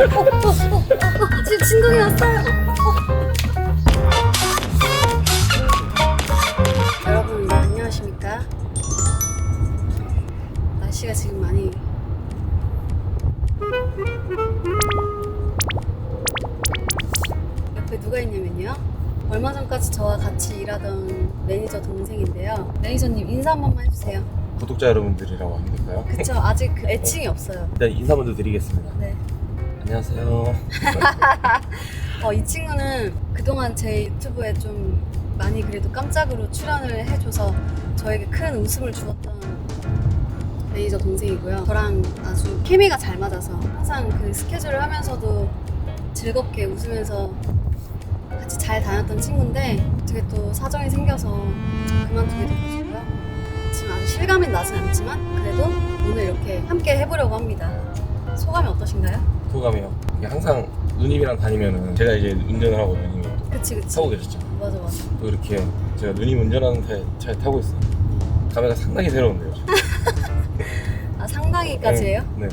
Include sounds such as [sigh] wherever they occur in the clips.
지금 진동이 왔어요. 여러분 안녕하십니까? 날씨가 지금 많이 옆에 누가 있냐면요. 얼마 전까지 저와 같이 일하던 매니저 동생인데요. 매니저님 인사 한 번만 해주세요. 구독자 여러분들이라고 하면 될까요? 그쵸? 아직 그 애칭이 없어요. 일단 인사 먼저 드리겠습니다. 네. 안녕하세요. [laughs] 어, 이 친구는 그동안 제 유튜브에 좀 많이 그래도 깜짝으로 출연을 해줘서 저에게 큰 웃음을 주었던 매니저 동생이고요. 저랑 아주 케미가 잘 맞아서 항상 그 스케줄을 하면서도 즐겁게 웃으면서 같이 잘 다녔던 친구인데 어떻게 또 사정이 생겨서 그만두게 돼가지고요. 지금 아직 실감이 나진 않지만 그래도 오늘 이렇게 함께 해보려고 합니다. 소감이 어떠신가요? 소감이요. 이게 항상 누님이랑 다니면은 제가 이제 운전을 하고 누님이 또 그치 그치. 타고 계셨죠. 맞아 맞아. 또 이렇게 제가 누님 운전하는 차에, 차에 타고 있어요. 감회가 상당히 새로운데요. 지금. [laughs] 아 상당히까지예요? 네.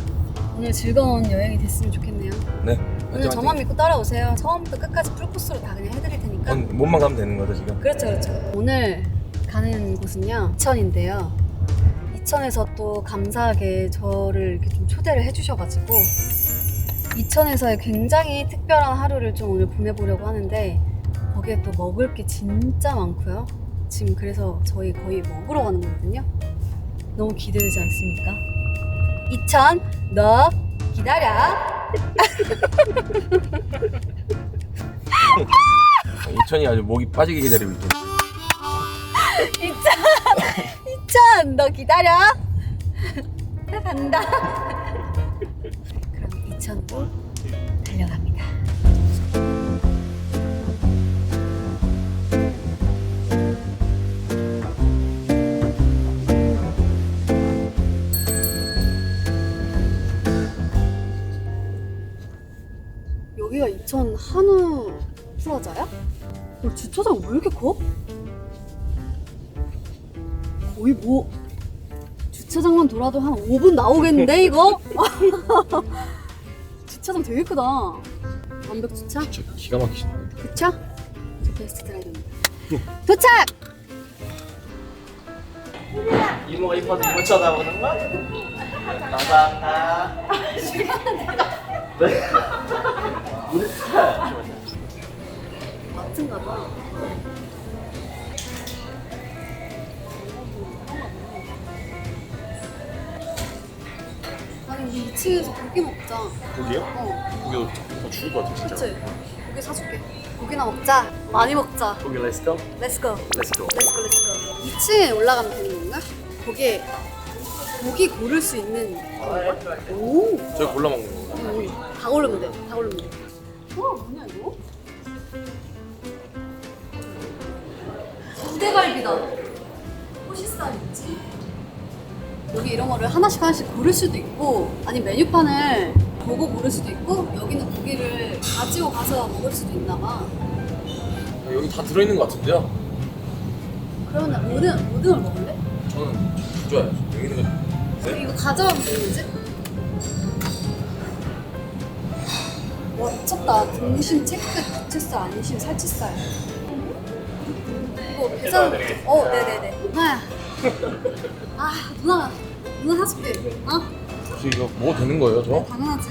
오늘 즐거운 여행이 됐으면 좋겠네요. 네. 오늘 화이팅, 저만 화이팅. 믿고 따라오세요. 처음부터 끝까지 풀 코스로 다 그냥 해드릴 테니까. 몸만 가면 되는 거죠 지금? 그렇죠, 그렇죠. 오늘 가는 곳은요, 이천인데요. 이천에서 또 감사하게 저를 이렇게 좀 초대를 해주셔가지고 이천에서의 굉장히 특별한 하루를 좀 오늘 보내보려고 하는데 거기에 또 먹을 게 진짜 많고요. 지금 그래서 저희 거의 먹으러 가는 거거든요. 너무 기대되지 않습니까? 이천, 너 기다려. 이천이 아주 목이 빠지게 기다리고 있죠. 이천 이천 너 기다려 나 [laughs] 간다 그럼 이천으로 달려갑니다 여기가 이천 한우 플라자야? 어, 주차장 왜 이렇게 커? 거의 뭐 주차장만 돌아도 한 5분 나오겠는데 이거? [laughs] 주차장 되게 크다 완벽 주차? 저 기가 막히시네. 그쵸? 저 베스트 드라이브입니다 도착! 이모가 이뻐서 못 쳐다보는 거? 감사합니다. 네. 우리 스타일. 마트인가 봐 우리 2층에서 고기 먹자 고기요? 어 고기 더 죽을 것 같아 진짜. 그치? 고기 사줄게 고기나 먹자 많이 먹자 고기 렛츠고. 렛츠고 렛츠고. 렛츠고 렛츠고 2층에 올라가면 되는 건가? 거기에 고기 고를 수 있는 건가? 오 저희 골라 먹는 거. 응, 다 고르면 돼. 다 고르면 돼. 어, 뭐냐 이거? 우대갈비다. 여기 이런 거를 하나씩 하나씩 고를 수도 있고, 아니 메뉴판을 보고 고를 수도 있고, 여기는 고기를 가지고 가서 먹을 수도 있나 봐. 여기 다 들어있는 것 같은데요? 그러면 모든 모든을 먹을래? 저는 좋아요. 여기 있는 거. 네? 이거 가져가면 되는지? 와 미쳤다 등심 체크 부채살 안심 살치살 이거 계산 어 네네네 누나야 아 누나 누나 사줄게 어? 혹시 이거 먹어도 되는 거예요, 저? 당연하지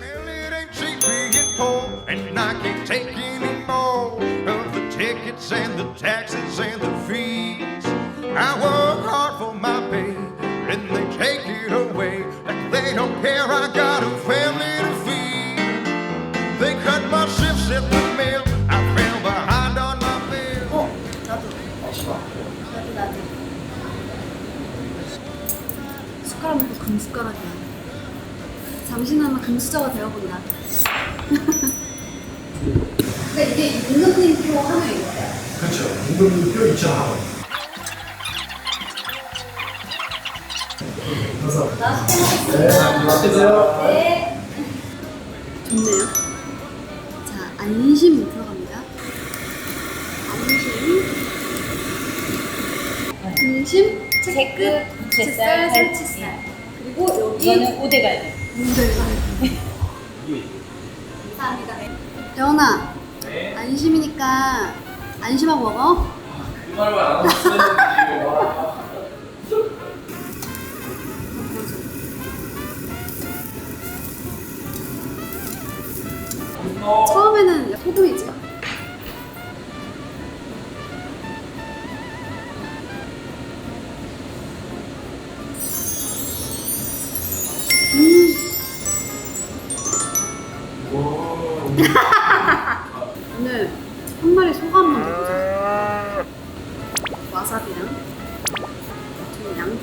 Well, it ain't cheap being poor, and I can't take any more of the tickets and the taxes and the fees. I work hard for my pay, and they take it away like they don't care. I got a family 금수저가 되어본다 근데 [laughs] 이게 임금님표 하면 이거야 그렇죠. 임금님표 2,000원. 네. 좋네요. 자, 안심 들어갑니다. 안심. 등심, 체크, 부채살, 살치살. 그리고 여기 이거는 오대갈비. 문들갈비. 감사합니다. 대원아, 안심이니까 안심하고 먹어. 그 말만 안 처음에는 소금이지.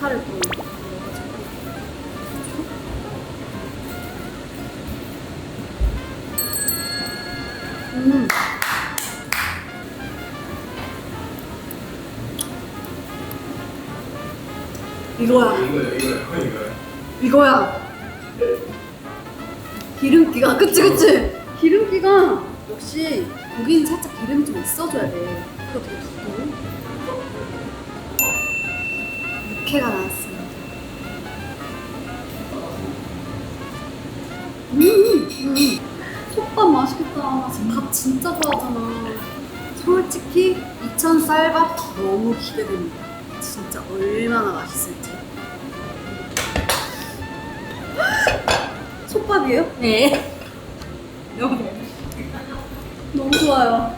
파를. 음. 이거야. 이거요 이거요 이거야. 기름기가 그치 그치. 기름기가 역시 고기는 살짝 기름이 좀 있어줘야 돼. 음. 솥밥 맛있겠다. 밥 진짜 좋아하잖아. 솔직히 이천 쌀밥 너무 기대됩니다. 진짜 얼마나 맛있을지. [gasps] 솥밥이에요? 네. 너무 너무 좋아요.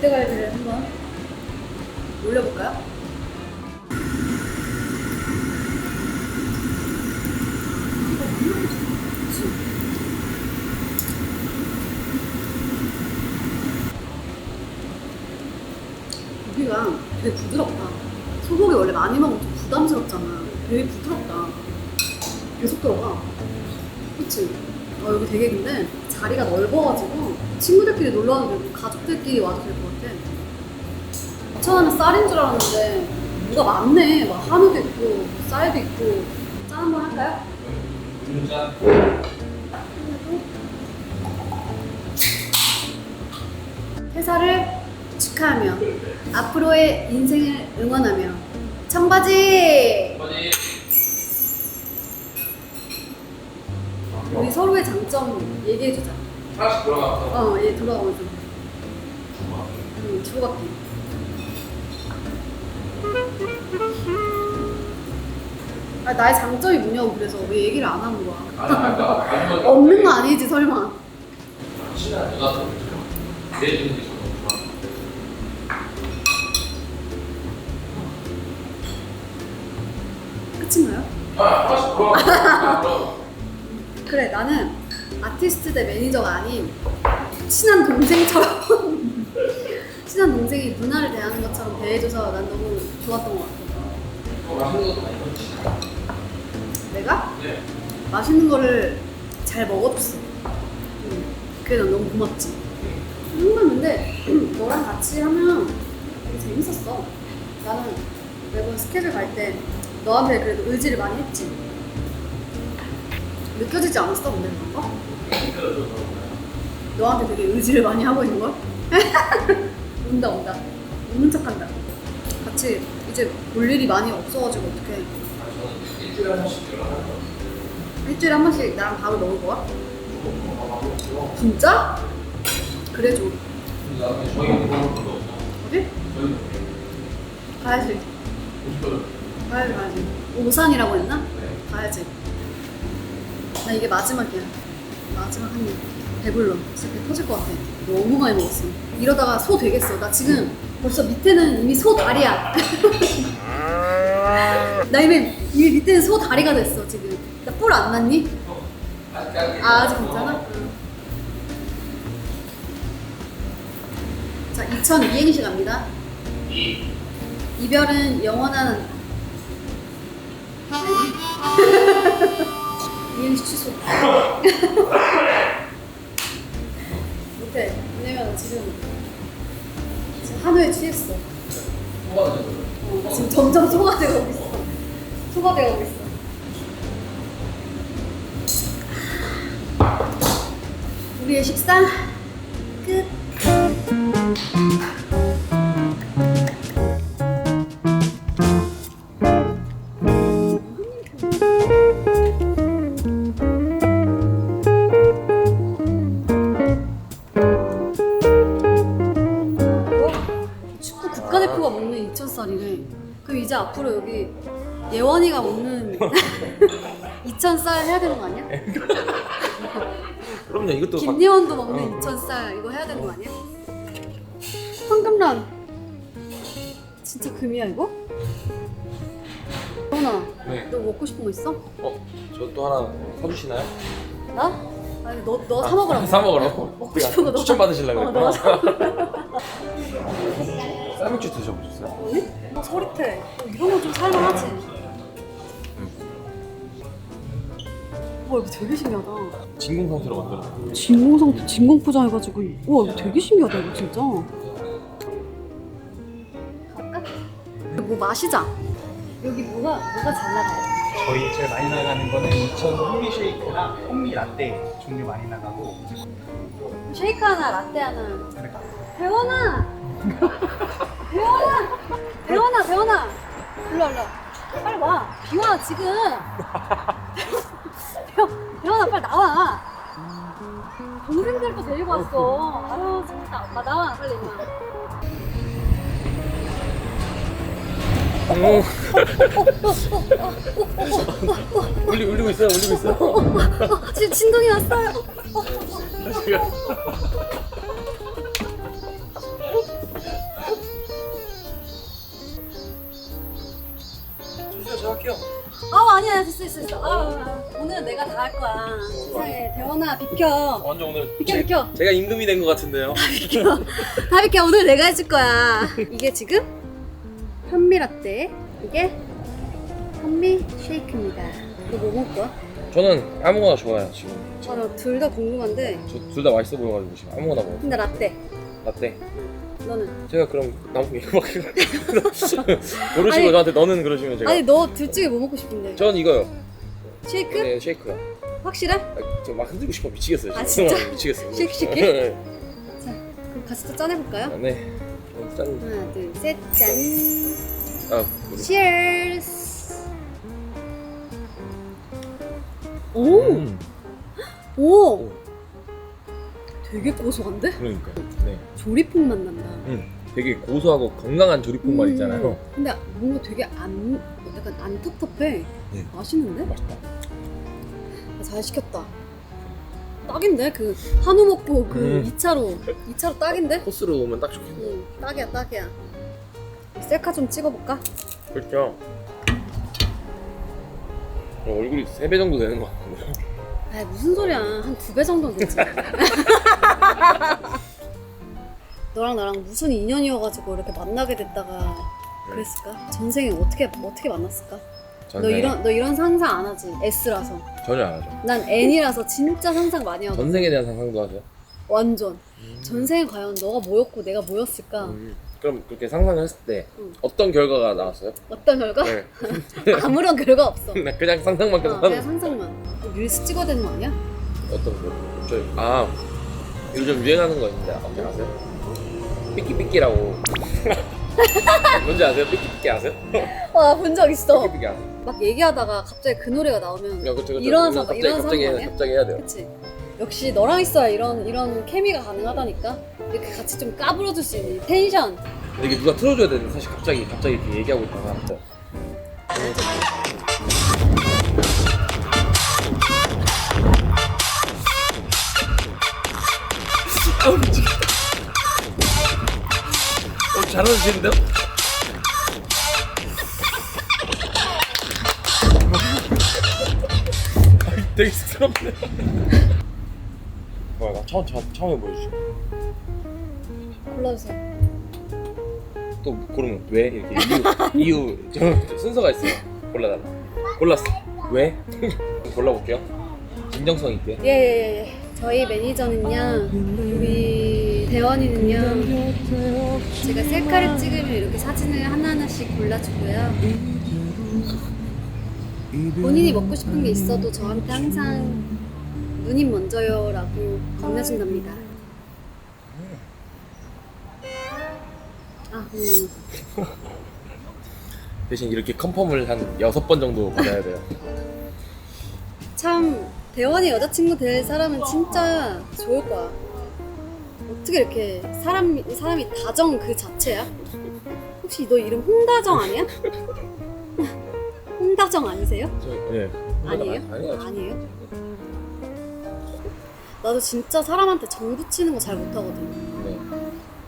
어때갈비를 한번 올려볼까요? 고기가 되게 부드럽다. 소고기 원래 많이 먹으면 좀 부담스럽잖아. 되게 부드럽다. 계속 들어가. 그치? 어, 여기 되게 근데 자리가 넓어가지고 친구들끼리 놀러 와도 되고 가족들끼리 와도 될 것 같아. 처음에 쌀인 줄 알았는데 뭐가 많네. 막 한우도 있고 쌀도 있고 짠 한번 할까요? 진짜 회사를 축하하며 앞으로의 인생을 응원하며 청바지 어디 우리 서로의 장점 얘기해주자 하나씩 돌아가서 어 얘 돌아오면 좀 응, 주고받기 아 나의 장점이 뭐냐고 그래서 왜 얘기를 안 하는 거야? 아니 아까 아니 없는 거 아니지 설마? 친한 누나도 내주는 게 너무 좋아? 끝인가요? 아 하나씩 돌아가서 [laughs] 그래 나는 아티스트 대 매니저가 아닌 친한 동생처럼 [laughs] 친한 동생이 누나를 대하는 것처럼 대해줘서 난 너무 좋았던 것 같아. 어, 맛있는 것도 많이 먹지 내가? 네. 맛있는 거를 잘 응. 그게 난 너무 고맙지. 흥분인데 [clears throat] 너랑 같이 하면 되게 재밌었어. 나는 매번 스케줄 갈 때 너한테 그래도 의지를 많이 했지 느껴지지 않았어 근데 그런 거? 너한테 되게 의지를 많이 하고 있는 걸? [laughs] 온다 온다 웃는 척한다 같이 이제 볼 일이 많이 없어가지고 어떡해 일주일에 한 번씩 연락하는 거 일주일에 한 번씩 나랑 밥을 먹을 거야? 진짜? 그래 줘 어디? 가야지 가야지 가야지 오산이라고 했나? 네 가야지 나 이게 마지막이야 마지막 한 입 배불러 진짜 배 터질 것 같아 너무 많이 먹었어 이러다가 소 되겠어 나 지금 벌써 밑에는 이미 소 다리야 [laughs] 나 이미, 이미 밑에는 소 다리가 됐어 지금 나 뿔 안 났니? 아, 아직 괜찮아? 응. 자, 2002행시 갑니다. 이 이별은 영원한 [laughs] 이행시 취소 못해. 왜냐면 지금 지금 한우에 취했어 어, 지금 점점 소화되고 있어. 소화되고 있어. 우리의 식사 끝 2,000쌀이래. 그럼 이제 앞으로 여기 예원이가 먹는 [laughs] 2,000쌀 해야 되는 거 아니야? 그럼요 이것도 막- 김예원도 먹는 어. 2,000쌀 이거 해야 되는 거 아니야? 황금란 진짜 금이야 이거? 예원아 네. 너 먹고 싶은 거 있어? 어? 저 또 하나 사주시나요? 나? 아니 너너 사 먹으라고 사 먹으라고? 먹고 싶은 거 너- 추천 받으시려고 어, 너가 사 [laughs] 쌀국수 드셔보셨어요? 아니? 너 서릿해 너 이런 거좀 살만하지? 와 이거 되게 신기하다 진공 상태로 만들었어요 진공상 진공 포장해가지고 와 이거 되게 신기하다 이거 진짜. 뭐 마시자. 여기 뭐가 뭐가 잘 나가요? 저희 제일 많이 나가는 거는 2천 현미 쉐이크랑 현미 라떼 종류 많이 나가고 쉐이크 하나, 라떼 하나. 배원아, 배원아, 배원아, 배원아. 일로 와, 일로 와. 빨리 와. 비와 지금. 배- [laughs] 배원아 빨리 나와. 동생들도 데리고 왔어. 아유 진짜. 나 나와 빨리 임마. 울리, 울리고 있어요 울리고 있어요 어, 지금 진동이. 잠시만요 아 아니야 됐어 됐어 됐어. 아, 오늘은 내가 다 할 거야. 세상에 대원아 비켜. 완전 오늘 비켜 비켜. 제가 임금이 된 것 같은데요 다 비켜 오늘 내가 해줄 거야. 이게 지금 현미 라떼. 이게 현미 쉐이크입니다. 너뭐 먹을 거야? 저는 아무거나 좋아요 지금 아나둘 다 궁금한데. 저둘다 맛있어 보여가지고 지금 아무거나 먹어 근데 라떼. 라떼 너는? 제가 그럼 남은 이거 밖에 고르시고 아니- 저한테 너는 그러시면 제가 아니 너 둘 중에 뭐 먹고 싶은데? 전 이거요 쉐이크? 네 쉐이크요 확실해? 아, 저막 흔들고 싶어 미치겠어요 아. 진짜? [laughs] 미치겠어요 쉐이크, 쉐이크? 네. 자 그럼 같이 또 짠해볼까요? 아, 네 어, 짠. 하나 둘셋 짠. 아 우리 Cheers. 오, 음, 오, 되게 고소한데? 그러니까 네 조리퐁 맛 난다. 음, 되게 고소하고 건강한 조리퐁 맛 있잖아요 음, 근데 뭔가 되게 안, 약간 안 텁텁해. 네. 맛있는데? 맛있다 아, 잘 시켰다. 딱인데 그 한우 먹고 그 음. 2차로 2차로 딱인데? 코스로 오면 딱 좋겠네요 응, 딱이야 딱이야. 셀카 좀 찍어볼까? 그렇죠 어, 얼굴이 3배 정도 되는 것 같은데요 아 무슨 소리야 한 두 배 정도는 되지. [laughs] 너랑 나랑 무슨 인연이어가지고 이렇게 만나게 됐다가 그랬을까? 전생에 어떻게 어떻게 만났을까? 너 전생에 이런 너 이런 상상 안 하지? S라서. 전혀 안 하죠 난 N이라서 진짜 상상 많이 하고. 전생에 대한 상상도 하죠 완전. 전생에 과연 너가 뭐였고 내가 뭐였을까? 음, 그럼 그렇게 상상을 했을 때 응. 어떤 결과가 나왔어요? 어떤 결과? 네. [laughs] 아무런 결과 없어. [laughs] 그냥 상상만 계속 어, 그냥 상상만. 너 릴스 찍어야 되는 거 아니야? 어떤 거? 저희 아 요즘 유행하는 거 있는데 어떻게 아세요? 삐끼삐끼라고 [laughs] 뭔지 아세요? 삐끼삐끼 아세요? [laughs] 와, 본적 있어. 삐끼삐끼 아세요? 막 얘기하다가 갑자기 그 노래가 나오면 야, 그쵸, 그쵸. 일어나서 막 갑자기 일어나서 갑자기 하는 거 해야, 아니야? 갑자기 해야 돼요. 그치? 역시 너랑 있어야 이런 이런 케미가 가능하다니까. 이렇게 같이 좀 까불어줄 수 있는 이 텐션. 근데 이게 누가 틀어줘야 되는데 사실 갑자기 갑자기 이렇게 얘기하고 있다가 잘하시는데요? 아, [laughs] 되게 쑥스럽네. 뭐야 나 처음 처음 처음 해보여주죠. 골라주세요. 또 고르면 왜 이렇게 이유 이유 저 순서가 있어요. 골라달라. 골랐어. 왜? [laughs] 골라볼게요. 진정성 있게. 예, 예, 예. 저희 매니저는요, 우리 대원이는요, 제가 셀카를 찍으면 이렇게 사진을 하나하나씩 골라주고요. 본인이 먹고 싶은 게 있어도 저한테 항상 누님 먼저요 라고 건네준답니다. 아, 음. 대신 이렇게 컨펌을 한 여섯 번 정도 받아야 돼요. 참 대원이 여자친구 될 사람은 진짜 좋을 거야. 어떻게 이렇게 사람 사람이 다정 그 자체야? 혹시 너 이름 홍다정 아니야? 홍다정 아니세요? 저, 예. 아니에요? 아니에요. 아니에요? 나도 진짜 사람한테 정 붙이는 거 잘 못하거든. 네.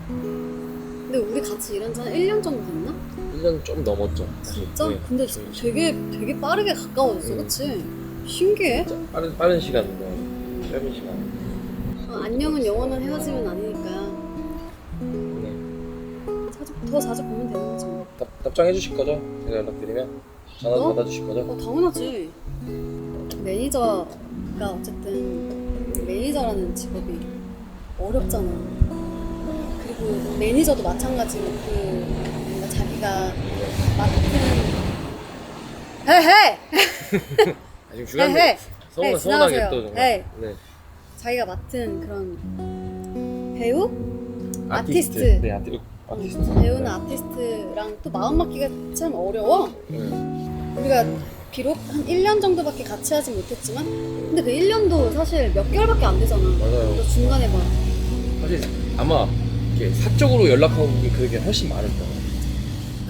근데 우리 같이 일한 지 한 1년 정도 됐나? 1년 좀 넘었죠. 사실. 진짜? 네. 근데 되게 되게 빠르게 가까워졌어, 음. 그치? 신기해. 진짜 빠른 빠른 시간인데 짧은 시간. 어, 안녕은 영원한 헤어짐은 아니니까 네. 자주, 더 자주 보면 되는 거지 뭐. 답, 답장해 주실 거죠? 제가 연락드리면 전화 너? 받아 주실 거죠? 어, 당연하지. 매니저가 어쨌든 매니저라는 직업이 어렵잖아. 그리고 매니저도 마찬가지로 그 뭔가 자기가 맡은 [laughs] 헤헤 아, 지금 중요한 헤헤 게 서운 네, 서운하게 지나가세요. 또 정말. 네. 네. 자기가 맡은 그런 배우 아티스트. 네, 아티, 아티스트. 배우나 아티스트랑 또 마음 맞기가 참 어려워. 네. 우리가 비록 한 1년 정도밖에 같이 하지 못했지만 근데 그 1년도 사실 몇 개월밖에 안 되잖아. 맞아요. 또 중간에 막 사실 아마 이렇게 사적으로 연락하고 그게 훨씬 많을 거예요.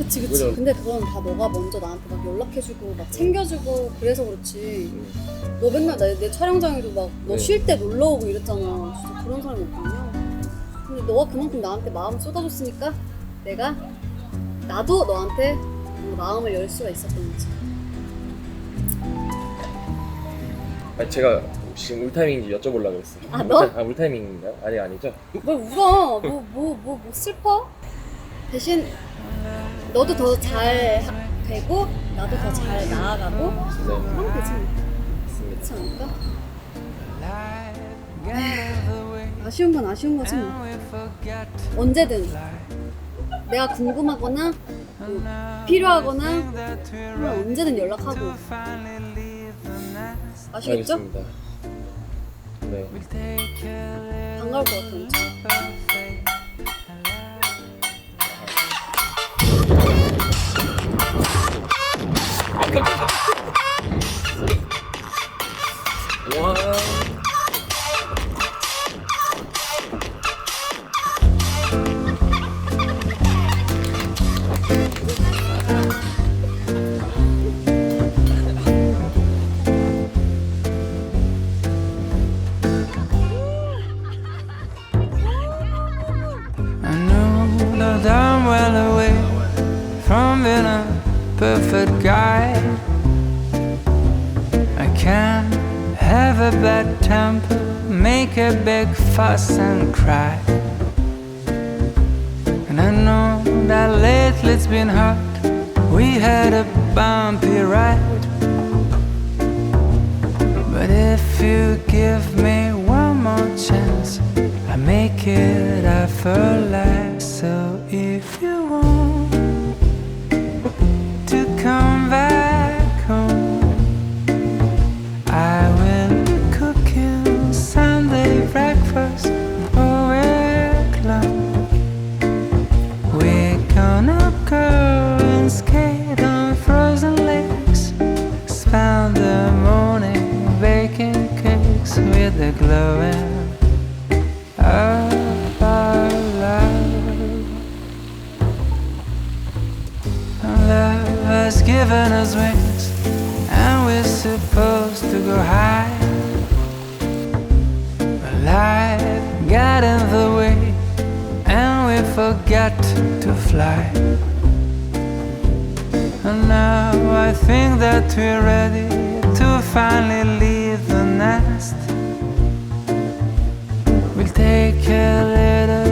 그치 그치. 그래. 근데 그건 다 너가 먼저 나한테 막 연락해주고 막 챙겨주고 그래서 그렇지. 음. 너 맨날 내, 내 촬영장에도 막 너 네. 쉴 때 놀러 오고 이랬잖아. 진짜 그런 사람이 없거든요. 근데 너가 그만큼 나한테 마음 쏟아줬으니까 내가 나도 너한테 마음을 열 수가 있었던 거지. 아니, 제가 지금 울 타이밍인지 여쭤보려고 했어요. 아, 울 너? 타- 아, 울 타이밍인가요? 아니 아니죠? 뭘 울어? 뭐, 뭐, 뭐, 뭐 슬퍼? 대신 너도 더 잘 되고 나도 더 잘 나아가고 네. 그럼 되지. 그렇지 않을까? 아쉬운 건 아쉬운 거지 뭐. 언제든 내가 궁금하거나 뭐 필요하거나 그럼 언제든 연락하고 아시겠죠? 알겠습니다. 네. 반가울 것 같아 엄청. 와. Come on. And cry. has given us wings, and we're supposed to go high. But life got in the way, and we forgot to fly. And now I think that we're ready to finally leave the nest. We'll take a little.